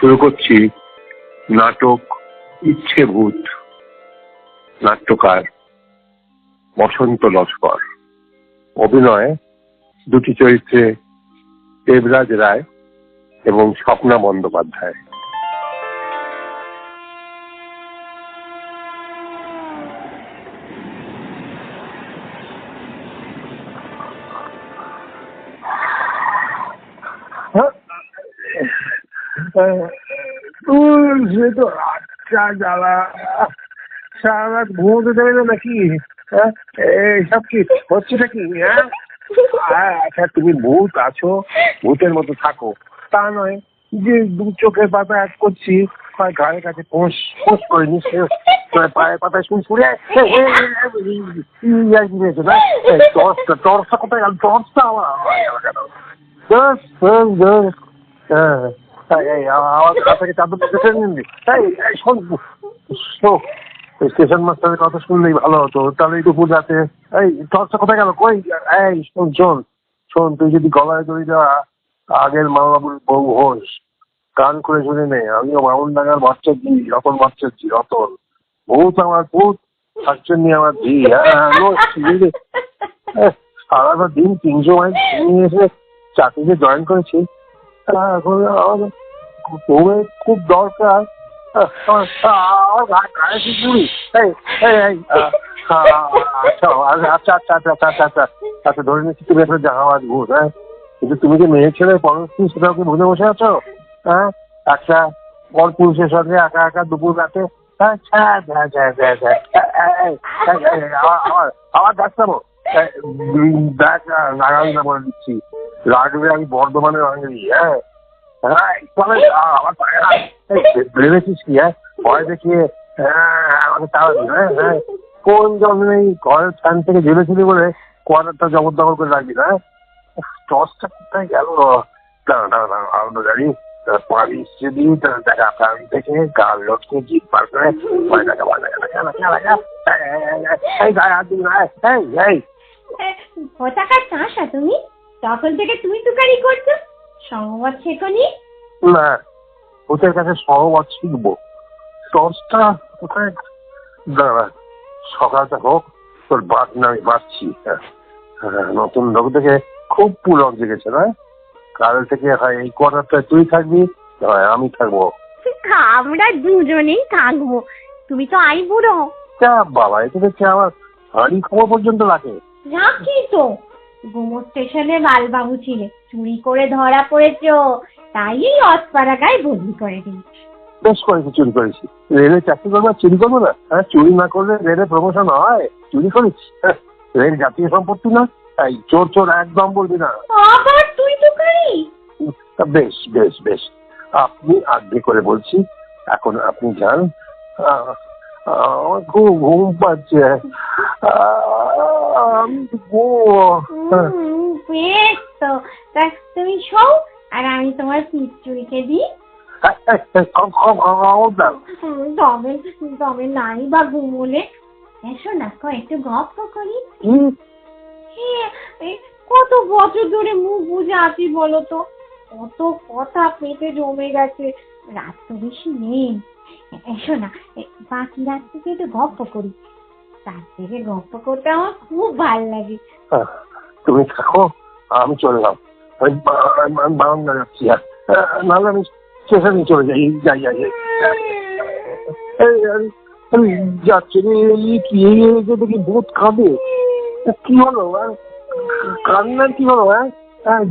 শুরু করছি নাটক ইচ্ছে ভূত নাট্যকার বসন্ত লস্কর। অভিনয়ে দুটি চরিত্রে দেবরাজ রায় এবং স্বপ্না বন্দ্যোপাধ্যায়। সে তো আচ্ছা জ্বালা সারা রাত ঘুমোতে না নাকি হ্যাঁ এইসব কি হচ্ছেটা কি হ্যাঁ আচ্ছা তুমি ভূত আছো ভূতের মতো থাকো তা নয় যে দু চোখের পাতা এক করছি হয় ঘাড়ের কাছে পোষ পোষ করে নিচ্ছে পায়ের পাতায় শুন শুনে টর্চটা টর্চটা কোথায় গেল টর্চটা আমার. হ্যাঁ থেকে চাদর দেখে নিন এই এই, শোন শোন, স্টেশন মাস্টারের কথা শুনলেই ভালো হতো। তাহলে একটু পূজাতে এই টর্চটা কোথায় গেল? কই? এই শোন শোন শোন তুই যদি গলায় দড়ি দেওয়া আগের মা বাবুর বউ হোস কান করে শুনে নে আমিও মাউন ডাঙ্গার বাচ্চা জি রতন বাচ্চা জি রতন ভূত আমার ভূত শাকচন্নি আমার জি হ্যাঁ নো, বুঝলি? এহ, সারাটা দিন তিনশো মাইল নিয়ে এসে চাকরিতে জয়েন করেছি। এখন আমার ঘুমের খুব দরকার আচ্ছা আচ্ছা আচ্ছা আচ্ছা আচ্ছা আচ্ছা ধরে নিচ্ছি তুমি একটা হ্যাঁ কিন্তু তুমি যে মেয়ে ছেলে পরস্ত্রী সেটাও কি ভুলে বসে আছো হ্যাঁ একটা পর পুরুষের সঙ্গে একা একা দুপুর রাতে আবার দেখ যাব দেখ নাগাল বলে দিচ্ছি লাগবে আমি বর্ধমানের ভাঙড়ি হ্যাঁ ভেবেছিস কি হ্যাঁ? ভয় দেখিয়ে হ্যাঁ হ্যাঁ হ্যাঁ। কোন জন্মে ঘরের ফ্যান থেকে ঝেলেছিলি বলে কোয়ার্টারটা জবরদখল করে রাখবি না টসটা কোথায় গেল? দাঁড়া গাড়ি যদি দেখা থেকে পার করে তুমি তুকারি করছ? শেখনি না? ওদের কাছে শিখব টর্চটা কোথায়? দাঁড়া সকালটা হোক তোর বাদ না আমি বাঁচছি। হ্যাঁ হ্যাঁ, নতুন লোক খুব পুলক জেগেছে না? কাল থেকে হয় এই কোয়ার্টারটায় তুই থাকবি হয় আমি থাকব। আমরা দুজনেই থাকব। তুমি তো আই বুড়ো। বাবা এতে দেখছি আমার হাড়ি খবর পর্যন্ত রাখি তো। গোমো স্টেশনে বালবাবু ছিলে। চুরি করে ধরা পড়েছো তাই এই অসপাড়াগায় বদলি করে দিই বেশ করেছি চুরি করেছি। রেলে চাকরি করব চুরি করব না? হ্যাঁ চুরি না করলে রেলে প্রমোশন হয়? চুরি করিস? হ্যাঁ, রেল জাতীয় সম্পত্তি না? তাই চোর চোর একদম বলবি না। আবার তুই তা বেশ বেশ বেশ। আপনি আজ্ঞে করে বলছি এখন আপনি যান। আমার খুব ঘুম পাচ্ছে। আমি। হ্যাঁ, বেশ তো। তা তুমি শোও আর আমি তোমার দিই। তবে তবে নাই বা ঘুমোলে এসো না একটু গল্প করি। হ্যাঁ, কত বছর ধরে মুখ বুঝে আছি বলো তো। কত কথা পেটে জমে গেছে। রাত তো বেশি নেই। এসো না বাকি রাত থেকে একটু গল্প করি। তার থেকে গল্প করতে আমার খুব ভালো লাগে। তুমি থাকো, আমি চলে গেলাম আমি বা- আমি বারান্দা যাচ্ছি আর নাহলে আমি স্টেশনে চলে যাই যাই যাই কি হলো হ্যাঁ? হ্যাঁ? হ্যাঁ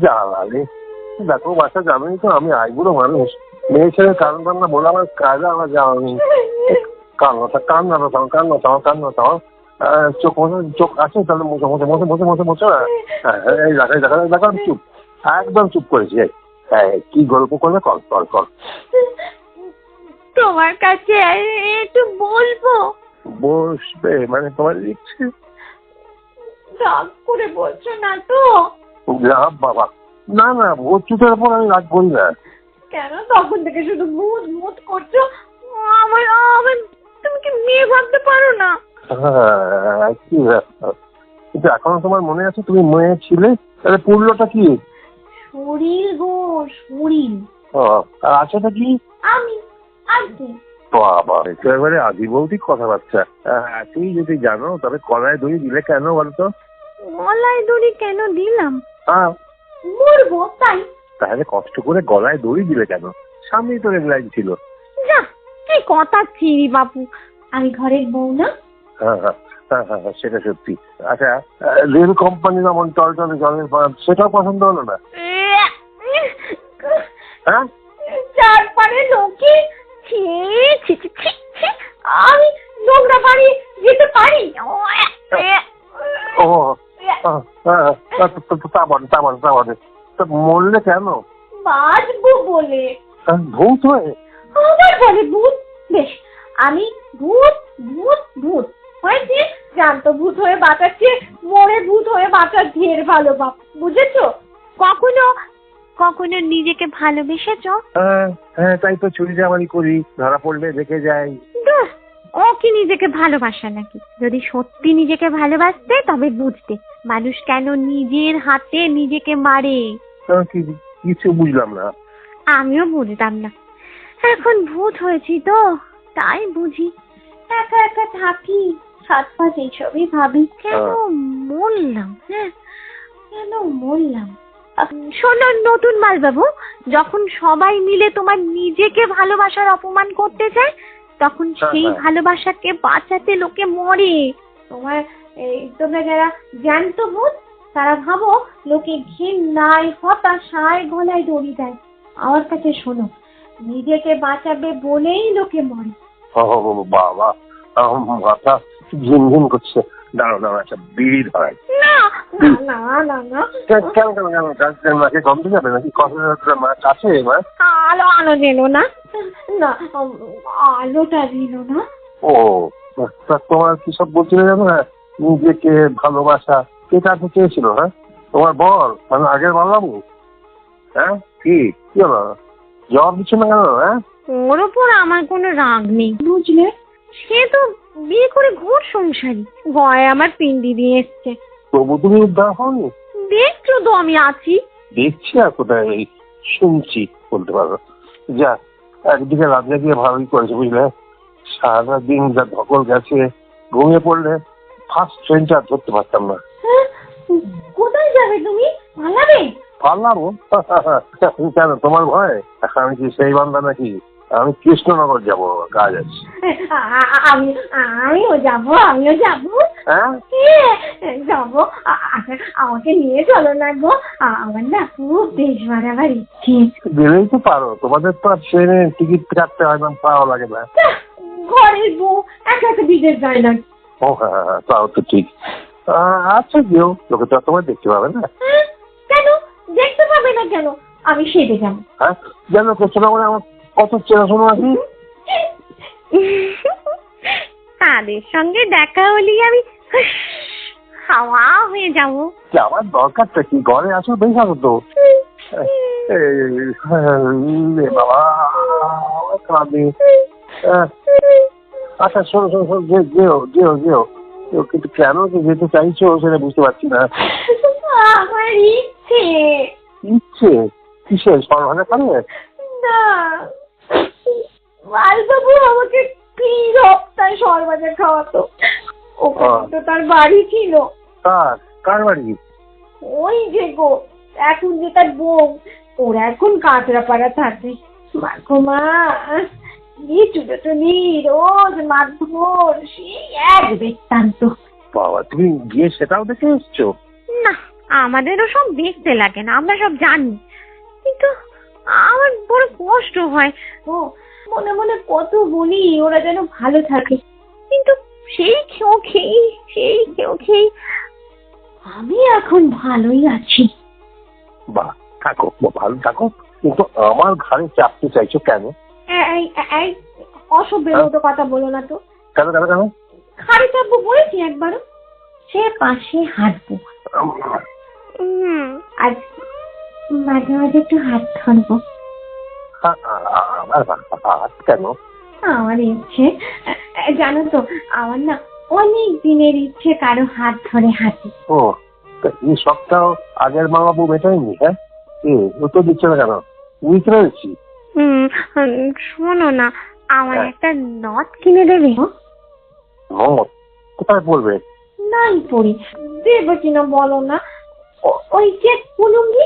দেখো বাসা যাবেনি তো, আমি আইবুড়ো মানুষ। মেয়ে ছেলে কারণ কান্না বলে আমার কাজে আমার যাওয়া নেই। কান্নাটা কান্নাটা তাও কান্নাটা তাও কান্নাটা তাও চোখ মতো চোখ আছে তাহলে মুছে মুছে মুছে মুছে মুছে মুছে হ্যাঁ, এই দেখা দেখা দেখা চুপ একদম চুপ করেছি এই, কি গল্প করবে কল কল কল তোমার কাছে একটু বলব বসবে মানে তোমার ইচ্ছে রাগ করে বলছো না তো যা বাবা না না ভোট চুটের উপর আমি রাগ করি না কেন তখন থেকে শুধু ভূত ভূত করছ আমার আমার তুমি কি মেয়ে ভাবতে পারো না? হ্যাঁ, কি ব্যাপার? কিন্তু এখনও তোমার মনে আছে তুমি মেয়ে ছিলে? তাহলে পুরলোটা কি? শরীর গো শরীর আর আছেটা কি? আমি আর কি? বাবা কথাবার্তা। তুই যদি জানো তবে কলায় দড়ি দিলে কেন বলতো? গলায় দড়ি কেন দিলাম? হ্যাঁ। মরবো তাই। তাহলে কষ্ট করে গলায় দড়ি দিলে কেন? সামনেই তো লাইন ছিল। যা কথা বাপু। আমি ঘরের বউ না? হ্যাঁ হ্যাঁ হ্যাঁ হ্যাঁ সেটা সত্যি। আচ্ছা রেল কোম্পানি যেমন জলের সেটাও পছন্দ হলো না? হ্যাঁ? লোকে ছি ছি ছি ছি, ছি। আমি নোংরা বাড়ি যেতে পারি। ও তো- তো- তো তা বলে তা বলে তা বলে তা মরলে কেন? বাঁচবো বলে। ভূত হয়ে? আবার বলে ভূত বেশ আমি ভূত ভূত ভূত। হয়েছে জানতো ভূত হয়ে বাঁচাচ্ছে মরে ভূত হয়ে বাঁচার ঢের ভালো বাপ বুঝেছ? কখনো কখনো নিজেকে ভালোবেসেছো? হ্যাঁ হ্যাঁ তাই তো চুরি জামারি করি ধরা পড়লে দেখে যাই। ও কি নিজেকে ভালোবাসা নাকি? যদি সত্যি নিজেকে ভালোবাসতে তবে বুঝতে। মানুষ কেন নিজের হাতে নিজেকে মারে? কি কিছু বুঝলাম না। আমিও বুঝতাম না। এখন ভূত হয়েছি তো তাই বুঝি। একা একা থাকি সাত পাঁচ এইসবই ভাবি। কেন মরলাম? হ্যাঁ। কেন মরলাম? শোনো নতুন মাল বাবু যখন সবাই মিলে তোমার নিজেকে ভালোবাসার অপমান করতে চায় তখন হ্যাঁ, সেই হ্যাঁ। ভালোবাসাকে বাঁচাতে লোকে মরে। তোমার এই, তোমরা যারা জ্যান্ত ভূত তারা ভাবো লোকে ঘৃণায় হতাশায় গলায় দড়ি দেয়। আমার কাছে শোনো নিজেকে বাঁচাবে বলেই লোকে মরে। ও বাবা মাথা ঝিমঝিম করছে। দাঁড়ো দাঁড়ো একটা বিড়ি ধরাই। না না না না না। কেন কেন কেন যাবে? নাকি কথা মা কাছে আলো আলো না। না আলোটা না। ও তোমার কি সব বলছিলে জানো? না নিজেকে ভালোবাসা। কে কাছে চেয়েছিল হ্যাঁ? তোমার বল মানে আগের বললাম হ্যাঁ কি? কি হলো? জবাব দিচ্ছ না কেন হ্যাঁ? ওর ওপর আমার কোনো রাগ নেই। বুঝলে? সে তো বিয়ে করে ঘোর সংসারী। গয়ে আমার পিন্ডি দিয়ে এসছে। তবু তুমি উদ্ধার হওনি? দেখছ তো আমি আছি। দেখছি আর কোথায় এই শুনছি বলতে পারো। যা একদিকে রাত গিয়ে ভালোই করেছে বুঝলে? সারা দিন যা ধকল গেছে ঘুমিয়ে পড়লে ফার্স্ট ট্রেনটা আর ধরতে পারতাম না। হ্যাঁ? কোথায় যাবে তুমি? পালাবে? পারলাম? কেন? তোমার ভয়? আমি কি সেই বান্ধা নাকি? আমি কৃষ্ণনগর যাব কাজ আছে। আমি আমিও যাব আমিও যাব। হ্যাঁ? হ্যাঁ, যাব। আ- আমাকে নিয়ে চলো না গো। আমার না খুব দেশ বাড়াবার ইচ্ছে গেলেই তো পারো। তোমাদের তো আর ট্রেনে টিকিট কাটতে হয় না পাওয়া লাগে না। ঘরের বউ একা একা বিদেশ যায় না। ও হ্যাঁ হ্যাঁ, হ্যাঁ, তাও তো ঠিক। আহ, আচ্ছা গিয়েও লোকে তো আর তোমায় দেখতে পাবে না। হ্যাঁ, দেখতে পাবে না কেন? আমি সেটে যাব। হ্যাঁ? জানো কৃষ্ণনগরে আমার কত চেনাশোনা আছে তাদের সঙ্গে দেখা হলেই আমি হাওয়া হয়ে যাব। আমার দরকারটা কি? ঘরে আসো বেশ আসো তো? হ্যাঁ, বাবা আচ্ছা শোনো শোনো শোনো যে যেও যেও যেও। কিন্তু কেন যেতে চাইছো সেটা বুঝতে পারছি না। আমার ইচ্ছে। ইচ্ছে? কিসের? খাবে না। বাবু আমাকে সর্বাজা খাওয়াতো। ওখানে তো তার বাড়ি ছিল। কার? কার বাড়ি? ওই যে গো এখন যে তার বউ ওরা এখন কাঁচরাপাড়া থাকে। মাগো মা এই চুটোটুনি রোজ মারধর সেই এক বৃত্তান্ত। বাবা তুমি গিয়ে সেটাও দেখে এসছো? না। আমাদেরও সব দেখতে লাগে না আমরা সব জানি। কিন্তু আমার বড় কষ্ট হয়। ও মনে মনে কত বলি ওরা যেন ভালো থাকে। কিন্তু সেই খেয়েও খেই সেই খেয়েও খেই আমি এখন ভালোই আছি। বাহ থাকো ভালো থাকো। কিন্তু আমার ঘাড়ে চাপতে চাইছো কেন? এই অসভ্যের মতো কথা বলো না তো। কেন কেন কেন? খাড়ি চাপবো বলেছি একবারও। সে পাশে হাঁটবো। আজ মাঝে মাঝে একটু হাত ধরবো। আমার হাত কেন? আমার ইচ্ছে জানো তো আমার না অনেক দিনের ইচ্ছে কারও হাত ধরে হাঁটি। ও এই সপ্তাহ আগের মা বাবু মেটায়নি হ্যাঁ? এ উত্তর দিচ্ছে না কেন? উইক রয়েছি শোনো না আমার হ্যাঁ। একটা নথ কিনে দেবে? মত কোথায় পড়বে? নাই পড়ি। দেবে কিনা বলো না? ও- ওই যে কুলুঙ্গি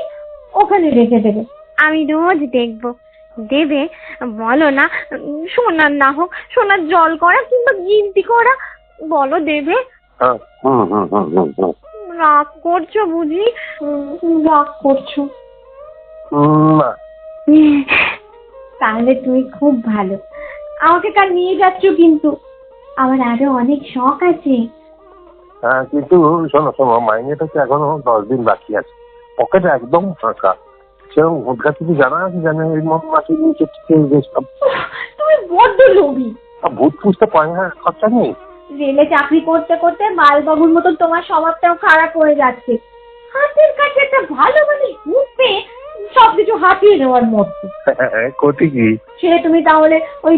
ওখানে রেখে দেবে। আমি রোজ দেখব। দেবে বলো না সোনার না হোক সোনার জল করা কিংবা গিনতি করা বলো দেবে। হ্যাঁ রাগ করছ বুঝি? রাগ করছ। তাহলে তুমি খুব ভালো। আমাকে কাল নিয়ে যাচ্ছ কিন্তু। আমার আরও অনেক শখ আছে। কিন্তু শোনো শোনো মাইনেটা তো এখনও দশ দিন বাকি আছে। পকেট একদম ফাঁকা। সেরকম ভোটগা কিছু জানা আছে জানে এই মতো মাসে নিচে সব তুমি বড্ড লোভী। ভূত পুষতে পয়সা খরচা নেই। রেলে চাকরি করতে করতে বালবাবুর মতো তোমার স্বভাবটাও খারাপ হয়ে যাচ্ছে। হাতের কাছে একটা ভালো মানে ঘুরতে সবকিছু হাতিয়ে নেওয়ার মতো। কোটি কি? সে তুমি তাহলে ওই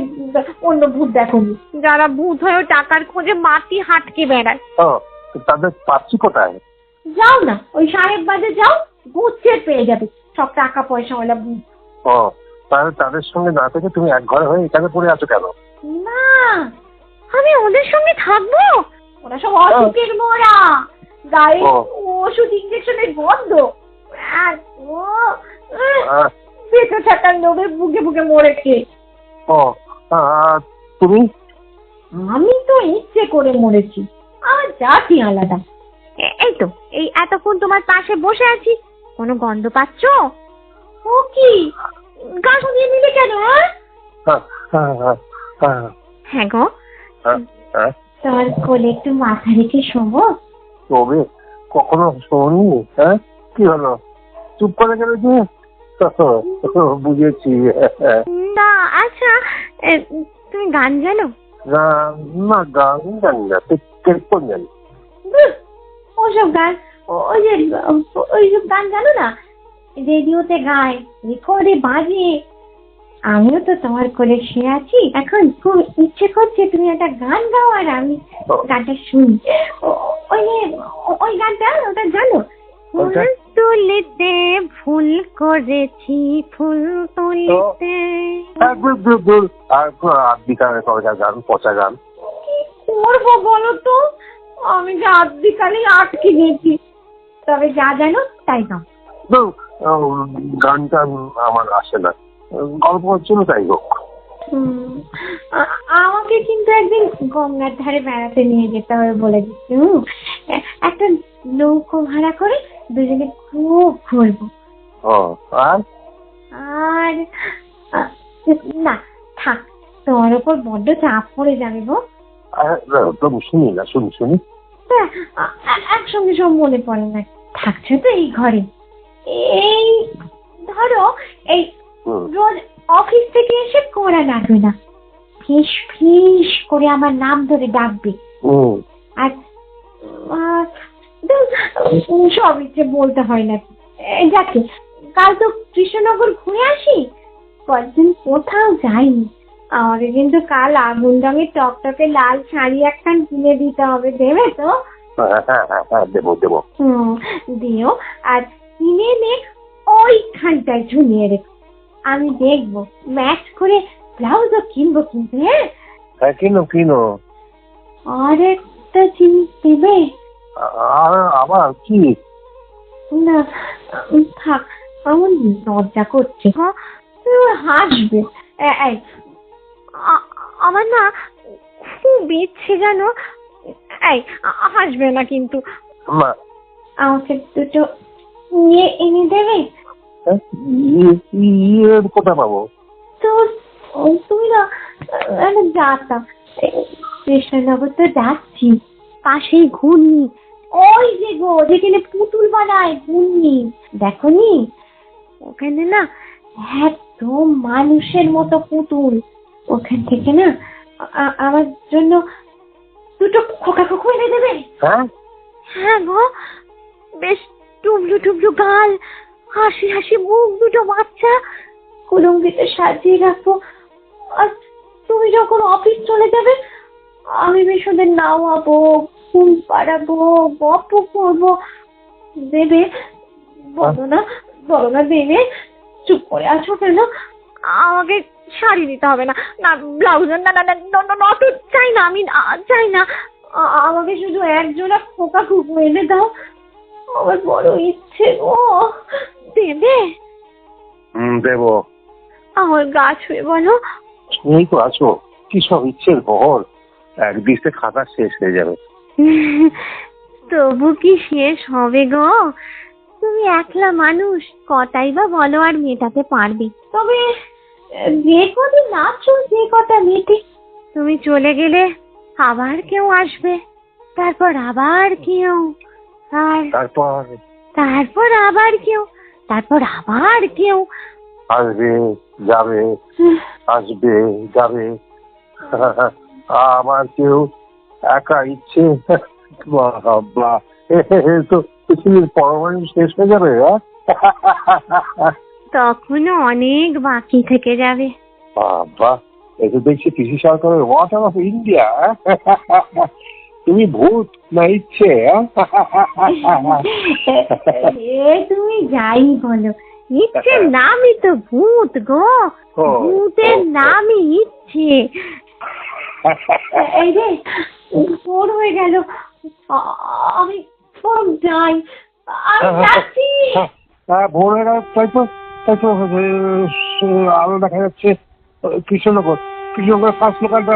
অন্য ভূত দেখো যারা ভূত হয়েও টাকার খোঁজে মাটি হাটকে বেড়ায়। তো তাদের পাচ্ছি কোথায়? যাও না ওই সাহেব বাজে যাও গুচ্ছে পেয়ে যাবে। সব টাকা পয়সা ওলা ও তাহলে তাদের সঙ্গে না থেকে তুমি এক ঘরে হয়ে এখানে পড়ে আছো কেন? না আমি ওদের সঙ্গে থাকব? ওরা সব অসুখের মোড়া গায়ে ওষুধ ইঞ্জেকশনের গন্ধ। আর ও বেঁচে থাকার লোভে বুকে বুকে মরেছে ও তুমি? আমি তো ইচ্ছে করে মরেছি। আমার জাতি আলাদা। এই তো এই এতক্ষণ তোমার পাশে বসে আছি। কোনো গন্ধ পাচ্ছ? ও কি? গা শুনিয়ে নিলে কেন হ্যাঁ? হ্যাঁ হ্যাঁ হ্যাঁ গো। তোর কোলে একটু মাথা রেখে শোবো। তবে কখনো শোনি? হ্যাঁ? কি হলো? চুপ করে গেলে যে বুঝেছি না আচ্ছা এ, তুমি গান জানো? গান না গান জানি না কোন জানি ওসব গান ওই যে ওইসব গান জানো না রেডিওতে গায় রেকর্ডে বাজে আমিও তো তোমার কোলে শুয়ে আছি এখন খুব ইচ্ছে করছে তুমি একটা গান গাও আর আমি গানটা শুনি ও- ওই ওই গানটা ওটা জানো ফুল? তুলিতে করেছি ফুল তুলিতে। আর সরকার গান পচা গান? করব বলো তো? আমি যে আদিকালে আটকে গেছি। তবে যা জানো তাই উম, গানটা আমার আসে না। গল্প হচ্ছিল তাই হোক। হুম, আমাকে কিন্তু একদিন গঙ্গার ধারে বেড়াতে নিয়ে যেতে হবে বলে দিচ্ছি হুম। একটা নৌকো ভাড়া করে দুজনে খুব ঘুরবো। ও আর? আর না থাক তোমার ওপর বড্ড চাপ পড়ে যাবে গো। শুনি না শুনি শুনি। একসঙ্গে সব মনে পড়ে না। থাকছে তো এই ঘরে। এই ধরো এই রোজ অফিস থেকে এসে কড়া নাড়বে না। ফিস ফিস করে আমার নাম ধরে ডাকবে। আর সব ইচ্ছে বলতে হয় না। যাকে কাল তো কৃষ্ণনগর ঘুরে আসি? কয়েকদিন কোথাও যাইনি। আমাকে কিন্তু কাল আগুন রঙের টকটকে লাল শাড়ি একখান কিনে দিতে হবে দেবে তো? দেবো দিও। আর কিনে নে ওইখানটায় ঝুলিয়ে রেখো। আমি দেখব ম্যাচ করে ব্লাউজও কিনবো কিন্তু হ্যাঁ? হ্যাঁ কিনো কিনো। আর একটা জিনিস দেবে? আর আবার কি? না থাক আমার লজ্জা করছে হ্যাঁ? তুমি হাসবে। এই, আমার না খুব ইচ্ছে জানো এই হাসবে না কিন্তু। আমাকে দুটো নিয়ে এনে দেবে? ইয়ে ইয়ে কোথায় পাবো? তো তুমি না একটা যাতা কৃষ্ণনগর তো যাচ্ছি। পাশেই ঘূর্ণি। ওই যে গো যেখানে পুতুল বানায় ঘূর্ণি। দেখো নি ওখানে না একদম মানুষের মতো পুতুল। ওখান থেকে না আমার জন্য দুটো খোকা খোকা এনে দেবে। হ্যাঁ? হ্যাঁ গো বেশ টুবলু টুবলু গাল। হাসি হাসি মুখ দুটো বাচ্চা কুলুঙ্গিতে সাজিয়ে রাখব। আর তুমি যখন অফিস চলে যাবে, আমি ওদের নাওয়াবো ফুল পাড়াবো, গপ্প করব। দেবে বলো না বলো না দেবে চুপ করে আছো কেন? আমাকে শাড়ি দিতে হবে না। না ব্লাউজ না না না নত চাই না, আমি চাই না। আমাকে শুধু এক জোড়া খোকা কুকু এনে দাও। আমার বড় ইচ্ছে গো। দেবে হুম দেবো। আমার গা ছুঁয়ে বলো। এই তো আছো। কি সব ইচ্ছের বহর? এক দিকে খাতা শেষ হয়ে যাবে। তবু কি শেষ হবে গো? তুমি একলা মানুষ কটাই বা বলো আর মেটাতে পারবে। তবে যে কদিন আছো যে কটা মেটে তুমি চলে গেলে আবার কেউ আসবে। তারপর আবার কেউ আর তারপর? তারপর আবার কেউ। তারপর আবার কেউ? আসবে যাবে আসবে যাবে। আবার কেউ একা ইচ্ছে। বাবা তো পৃথিবীর পরমাণু শেষ হয়ে যাবে? তখনও অনেক বাকি থেকে যাবে। বাবা এ তো দেখছি পিসি সরকারের ওয়াটার অফ ইন্ডিয়া তুমি ভূত না ইচ্ছে? এ তুমি যাই বলো। ইচ্ছের নামই তো ভূত গো। ভূতের। নামই ইচ্ছে। এই রে ভোর হয়ে গেল। আমি সব যাই। আমি যাচ্ছি। ভোর হয়ে গেল তাই তো তাই তো আলো দেখা যাচ্ছে। কৃষ্ণনগর কৃষ্ণনগর ফার্স্ট লোকালটা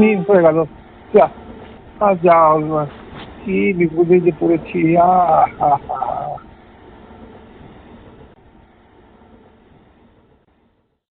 মিস হয়ে গেল। যা। আর যা হলো না। কি বিপদে যে